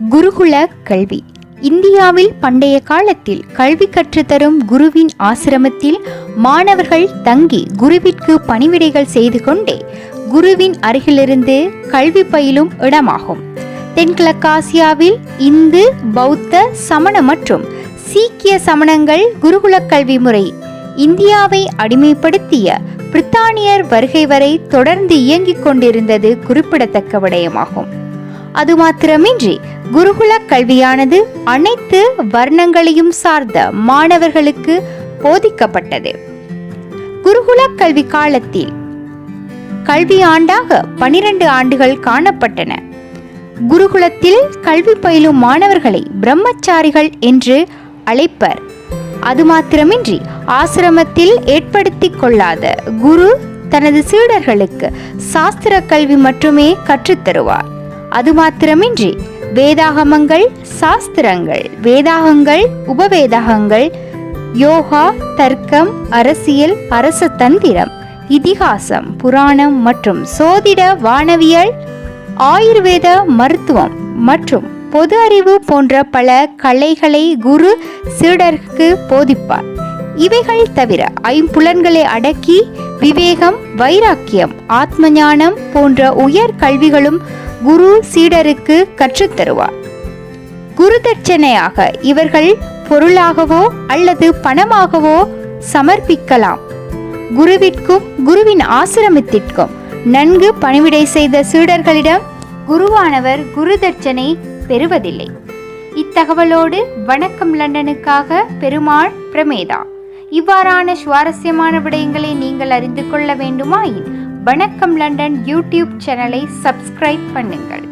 குருகுல கல்வி. இந்தியாவில் பண்டைய காலத்தில் கல்வி கற்றுத்தரும் குருவின் ஆசிரமத்தில் மாணவர்கள் தங்கி குருவிற்கு பணிவிடைகள் செய்து கொண்டே குருவின் அருகிலிருந்து கல்வி பயிலும் இடமாகும். தென்கிழக்காசியாவில் இந்து பௌத்த சமண மற்றும் சீக்கிய சமணங்கள் குருகுல கல்வி முறை இந்தியாவை அடிமைப்படுத்திய பிரித்தானியர் வருகை வரை தொடர்ந்து இயங்கிக் கொண்டிருந்தது குறிப்பிடத்தக்க விடயமாகும். அது மாத்திரமின்றி குருகுல கல்வியானது அனைத்து வர்ணங்களையும் சார்ந்த மாணவர்களுக்கு போதிக்கப்பட்டது. குருகுல கல்வி காலத்தில் கல்வி ஆண்டாக பனிரெண்டு ஆண்டுகள் காணப்பட்டன. குருகுலத்தில் கல்வி பயிலும் மாணவர்களை பிரம்மச்சாரிகள் என்று அழைப்பர். அது மாத்திரமின்றி ஆசிரமத்தில் ஏற்படுத்திக் கொள்ளாத குரு தனது சீடர்களுக்கு சாஸ்திர கல்வி மட்டுமே கற்றுத்தருவார் அது மாத்திரமின்றி வேதாகமங்கள் சாஸ்திரங்கள் வேதாகங்கள் உபவேதாகங்கள் யோகா தர்க்கம் அரசியல் அரச தந்திரம் இதிகாசம் புராணம் மற்றும் சோதிட வானவியல் ஆயுர்வேத மருத்துவம் மற்றும் பொது அறிவு போன்ற பல கலைகளை குரு சீடருக்கு போதிப்பார். இவைகள் தவிர ஐம்புலன்களை அடக்கி விவேகம் வைராக்கியம் ஆத்ம ஞானம் போன்ற உயர் கல்விகளும் குரு சீடருக்கு கற்றுத்தருவார். குரு தட்சணையாக இவர்கள் பொருளாகவோ அல்லது பணமாகவோ சமர்ப்பிக்கலாம். குருவிற்கும் குருவின் ஆசிரமத்திற்கும் நன்கு பணிவிடை செய்த சீடர்களிடம் குருவானவர் குரு தட்சணை பெறுவதில்லை. இத்தகவலோடு வணக்கம் லண்டனுக்காக பெருமாள் பிரமேதா. இவ்வாறான சுவாரஸ்யமான விடயங்களை நீங்கள் அறிந்து கொள்ள வேண்டுமாயின் வணக்கம் லண்டன் யூடியூப் சேனலை சப்ஸ்கிரைப் பண்ணுங்கள்.